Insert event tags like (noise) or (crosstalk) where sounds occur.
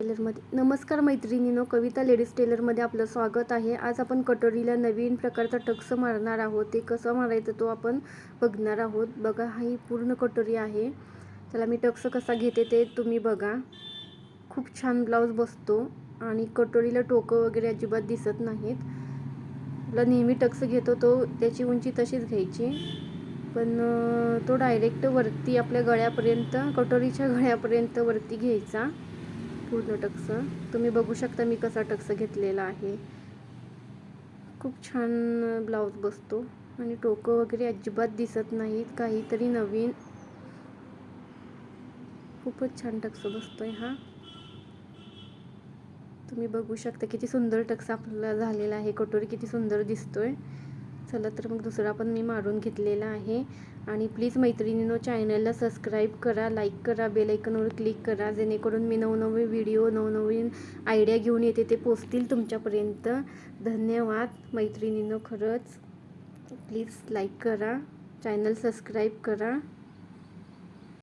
टेलरमध्ये नमस्कार मैत्रिणीनो कविता लेडीज टेलरमध्ये आपलं स्वागत आहे. आज आपण कटोरीला नवीन प्रकारचा टक्स मारणार आहोत. ते कसं मारायचं तो आपण बघणार आहोत. बघा ही पूर्ण कटोरी आहे. त्याला मी टक्स कसा घेते ते तुम्ही बघा. खूप छान ब्लाऊज बसतो आणि कटोरीला टोकं वगैरे अजिबात दिसत नाहीत. आपला नेहमी टक्स घेतो तो. त्याची उंची तशीच घ्यायची. पण तो डायरेक्ट वरती आपल्या गळ्यापर्यंत कटोरीच्या (laughs) गळ्यापर्यंत वरती घ्यायचा. पूर्ण टक्स. तुम्ही बघू शकता मी कसा टक्स घेतलेला आहे. खूप छान ब्लाऊज बसतो. आणि टोकं वगैरे अजिबात दिसत नाहीत. काहीतरी नवीन. खूपच छान टक्स बसतोय हा. तुम्ही बघू शकता किती सुंदर टक्स आपला झालेला आहे. कटोरी किती सुंदर दिसतोय. चला तर मग दुसरा पण मी मारून घेतलेला आहे. आणि प्लीज मैत्रिणीनो चॅनलला सबस्क्राईब करा लाईक करा बेल क्लिक करा. जेणेकरून मी नवनवीन व्हिडिओ नवनवीन आयडिया घेऊन येते ते पोचतील तुमच्यापर्यंत. धन्यवाद मैत्रिणीनो खरंच. प्लीज लाईक करा चॅनल सबस्क्राईब करा.